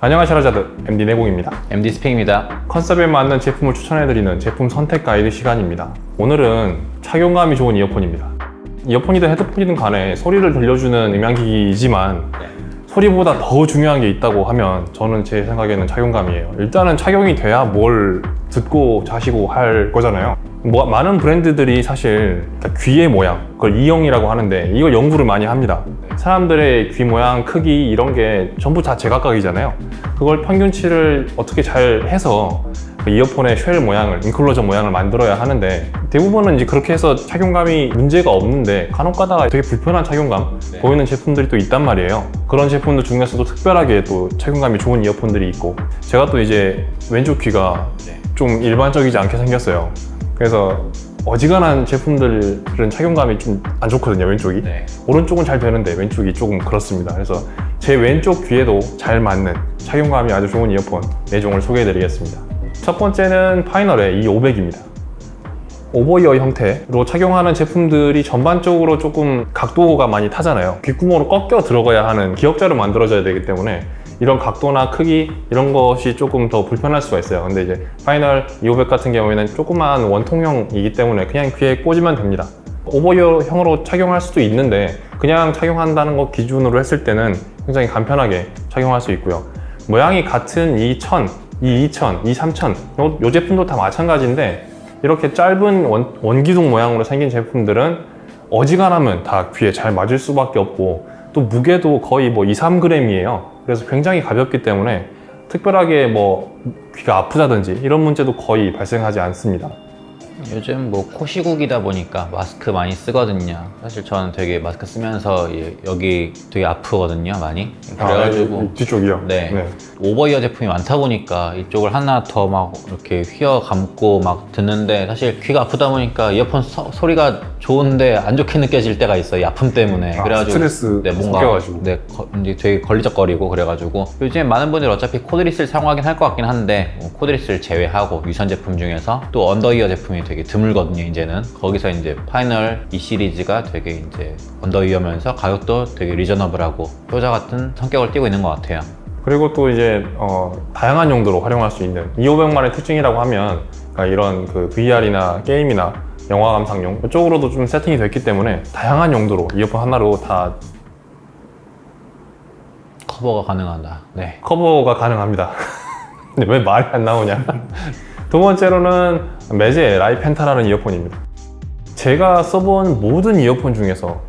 안녕하세요 라자드 MD 내공입니다. MD 스핑입니다. 컨셉에 맞는 제품을 추천해드리는 제품 선택 가이드 시간입니다. 오늘은 착용감이 좋은 이어폰입니다. 이어폰이든 헤드폰이든 간에 소리를 들려주는 음향기기이지만 소리보다 더 중요한 게 있다고 하면 저는 제 생각에는 착용감이에요. 일단은 착용이 돼야 뭘 듣고 자시고 할 거잖아요. 뭐, 많은 브랜드들이 사실 귀의 모양, 그걸 이형이라고 하는데 이걸 연구를 많이 합니다. 사람들의 귀 모양, 크기 이런 게 전부 다 제각각이잖아요. 그걸 평균치를 어떻게 잘 해서 그 이어폰의 쉘 모양을, 인클로저 모양을 만들어야 하는데 대부분은 이제 그렇게 해서 착용감이 문제가 없는데 간혹 가다가 되게 불편한 착용감 보이는 제품들이 또 있단 말이에요. 그런 제품들 중에서도 특별하게 또 착용감이 좋은 이어폰들이 있고 제가 또 이제 왼쪽 귀가 좀 일반적이지 않게 생겼어요. 그래서 어지간한 제품들은 착용감이 좀 안 좋거든요, 왼쪽이. 네. 오른쪽은 잘 되는데 왼쪽이 조금 그렇습니다. 그래서 제 왼쪽 귀에도 잘 맞는 착용감이 아주 좋은 이어폰 4종을 소개해드리겠습니다. 첫 번째는 파이널의 E500입니다. 오버이어 형태로 착용하는 제품들이 전반적으로 조금 각도가 많이 타잖아요. 귓구멍으로 꺾여 들어가야 하는 기역자로 만들어져야 되기 때문에 이런 각도나 크기 이런 것이 조금 더 불편할 수가 있어요. 근데 이제 파이널 2500 같은 경우에는 조그만 원통형이기 때문에 그냥 귀에 꽂으면 됩니다. 오버이어형으로 착용할 수도 있는데 그냥 착용한다는 것 기준으로 했을 때는 굉장히 간편하게 착용할 수 있고요. 모양이 같은 이 1000, 이 2000, 이 3000, 요, 요 제품도 다 마찬가지인데 이렇게 짧은 원, 원기둥 모양으로 생긴 제품들은 어지간하면 다 귀에 잘 맞을 수밖에 없고 또 무게도 거의 뭐 2, 3g이에요. 그래서 굉장히 가볍기 때문에 특별하게 뭐 귀가 아프다든지 이런 문제도 거의 발생하지 않습니다. 요즘 뭐 코시국이다 보니까 마스크 많이 쓰거든요. 사실 저는 되게 마스크 쓰면서 이- 여기 되게 아프거든요, 많이. 그래가지고 아, 이 뒤쪽이요? 네. 오버이어 제품이 많다 보니까 이쪽을 하나 더 막 이렇게 휘어 감고 막 듣는데 사실 귀가 아프다 보니까 이어폰 서- 소리가 좋은데 안 좋게 느껴질 때가 있어요. 이 아픔 때문에. 아, 스트레스 네, 뭔가 섞여가지고. 네, 거- 이제 되게 걸리적거리고 그래가지고 요즘에 많은 분들이 어차피 코드리스를 사용하긴 할 것 같긴 한데 뭐 코드리스를 제외하고 유선 제품 중에서 또 언더이어 제품이 되게 드물거든요. 이제는 거기서 이제 파이널 E 시리즈가 되게 이제 언더이어면서 가격도 되게 리저너블하고 효자 같은 성격을 띠고 있는 것 같아요. 그리고 또 이제 어, 다양한 용도로 활용할 수 있는 2500만의 특징이라고 하면 그러니까 이런 그 VR이나 게임이나 영화 감상용 이쪽으로도 좀 세팅이 됐기 때문에 다양한 용도로 이어폰 하나로 다 커버가 가능하다. 네. 커버가 가능합니다. 근데 왜 말이 안 나오냐? 두 번째로는 매제 라이펜타라는 이어폰입니다. 제가 써본 모든 이어폰 중에서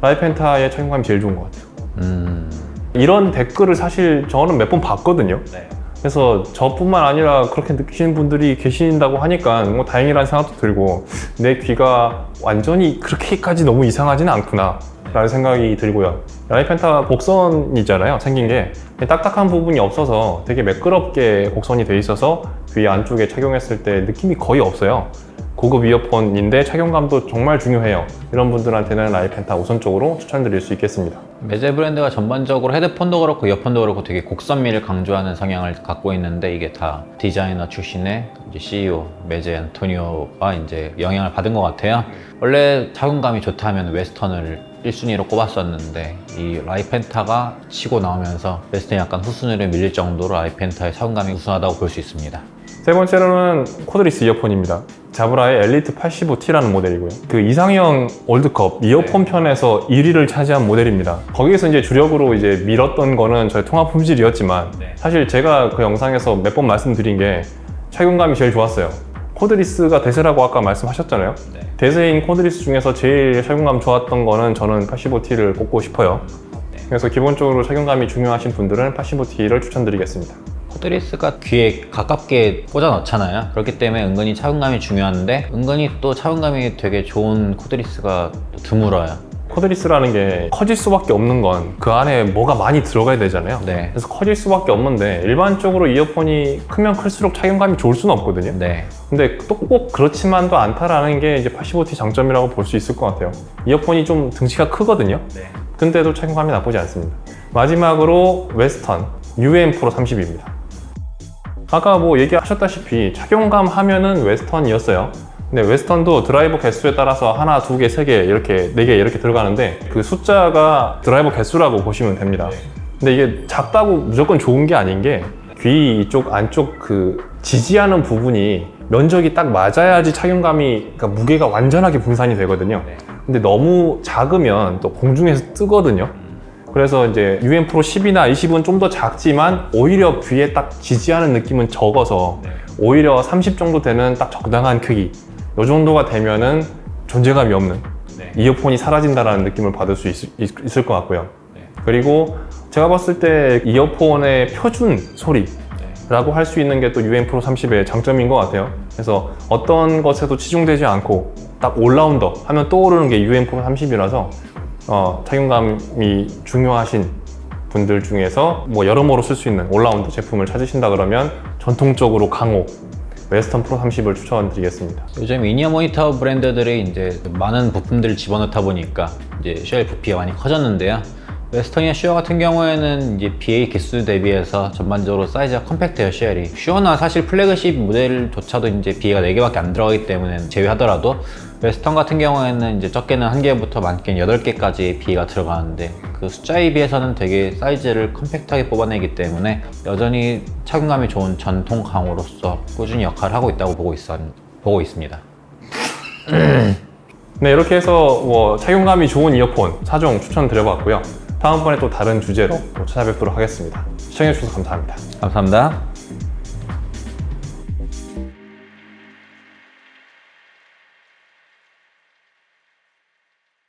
라이펜타의 착용감이 제일 좋은 것 같아요. 음. 이런 댓글을 사실 저는 몇 번 봤거든요. 네. 그래서 저뿐만 아니라 그렇게 느끼시는 분들이 계신다고 하니까 뭐 다행이라는 생각도 들고 내 귀가 완전히 그렇게까지 너무 이상하지는 않구나 라는 생각이 들고요. 라이펜타 곡선이잖아요 생긴 게. 딱딱한 부분이 없어서 되게 매끄럽게 곡선이 돼 있어서 귀 안쪽에 착용했을 때 느낌이 거의 없어요 고급 이어폰인데 착용감도 정말 중요해요 이런 분들한테는 라이펜타 우선적으로 추천드릴 수 있겠습니다 메제 브랜드가 전반적으로 헤드폰도 그렇고 이어폰도 그렇고 되게 곡선미를 강조하는 성향을 갖고 있는데 이게 다 디자이너 출신의 이제 CEO 메제 안토니오가 이제 영향을 받은 것 같아요. 원래 착용감이 좋다면 웨스턴을 1순위로 꼽았었는데 이 라이펜타가 치고 나오면서 웨스턴이 약간 후순위로 밀릴 정도로 라이펜타의 착용감이 우수하다고 볼 수 있습니다. 세 번째로는 코드리스 이어폰입니다. 자브라의 엘리트 85T라는 모델이고요. 그 이상형 월드컵 이어폰 편에서 1위를 차지한 모델입니다. 거기에서 이제 주력으로 이제 밀었던 거는 저희 통합 품질이었지만 네. 사실 제가 그 영상에서 몇 번 말씀드린 게 착용감이 제일 좋았어요. 코드리스가 대세라고 아까 말씀하셨잖아요. 네. 대세인 코드리스 중에서 제일 착용감 좋았던 거는 저는 85T를 꼽고 싶어요. 그래서 기본적으로 착용감이 중요하신 분들은 85T를 추천드리겠습니다. 코드리스가 귀에 가깝게 꽂아 넣잖아요. 그렇기 때문에 은근히 착용감이 중요한데 은근히 또 착용감이 되게 좋은 코드리스가 또 드물어요. 코드리스라는 게 커질 수밖에 없는 건 그 안에 뭐가 많이 들어가야 되잖아요. 네. 그래서 커질 수밖에 없는데 일반적으로 이어폰이 크면 클수록 착용감이 좋을 수는 없거든요. 네. 근데 또 꼭 그렇지만도 않다라는 게 이제 85T 장점이라고 볼 수 있을 것 같아요. 이어폰이 좀 등치가 크거든요. 네. 근데도 착용감이 나쁘지 않습니다. 마지막으로 웨스턴 UM 프로 30입니다. 아까 뭐 얘기하셨다시피 착용감 하면은 웨스턴이었어요. 근데 웨스턴도 드라이버 개수에 따라서 하나, 두 개, 세 개, 이렇게 네 개 이렇게 들어가는데 그 숫자가 드라이버 개수라고 보시면 됩니다. 근데 이게 작다고 무조건 좋은 게 아닌 게 귀 이쪽 안쪽 그 지지하는 부분이 면적이 딱 맞아야지 착용감이 그러니까 무게가 완전하게 분산이 되거든요. 근데 너무 작으면 또 공중에서 뜨거든요. 그래서 이제 UN 프로 10이나 20은 좀 더 작지만 오히려 귀에 딱 지지하는 느낌은 적어서 오히려 30 정도 되는 딱 적당한 크기. 요 정도가 되면은 존재감이 없는 이어폰이 사라진다라는 느낌을 받을 수 있, 있, 을것 같고요. 그리고 제가 봤을 때 이어폰의 표준 소리 라고 할 수 있는 게 또 UN 프로 30의 장점인 것 같아요. 그래서 어떤 것에도 치중되지 않고 딱 올라운더 하면 떠오르는 게 UN 프로 30이라서 어, 착용감이 중요하신 분들 중에서 뭐 여러모로 쓸 수 있는 올라운더 제품을 찾으신다 그러면 전통적으로 강호 웨스턴 프로 30을 추천드리겠습니다. 요즘 이니어 모니터 브랜드들이 이제 많은 부품들을 집어넣다 보니까 이제 쉘 부피가 많이 커졌는데요. 웨스턴이나 슈어 같은 경우에는 이제 BA 기수 대비해서 전반적으로 사이즈가 컴팩트해요, 쉘이. 슈어나 사실 플래그십 모델조차도 이제 BA가 4개밖에 안 들어가기 때문에 제외하더라도 웨스턴 같은 경우에는 이제 적게는 1개부터 많게는 8개까지 BA가 들어가는데 그 숫자에 비해서는 되게 사이즈를 컴팩트하게 뽑아내기 때문에 여전히 착용감이 좋은 전통 강호로서 꾸준히 역할을 하고 있다고 보고, 있, 보고 있습니다. 네, 이렇게 해서 뭐 착용감이 좋은 이어폰 4종 추천드려봤고요. 다음번에 또 다른 주제로 또 찾아뵙도록 하겠습니다. 시청해주셔서 감사합니다. 감사합니다.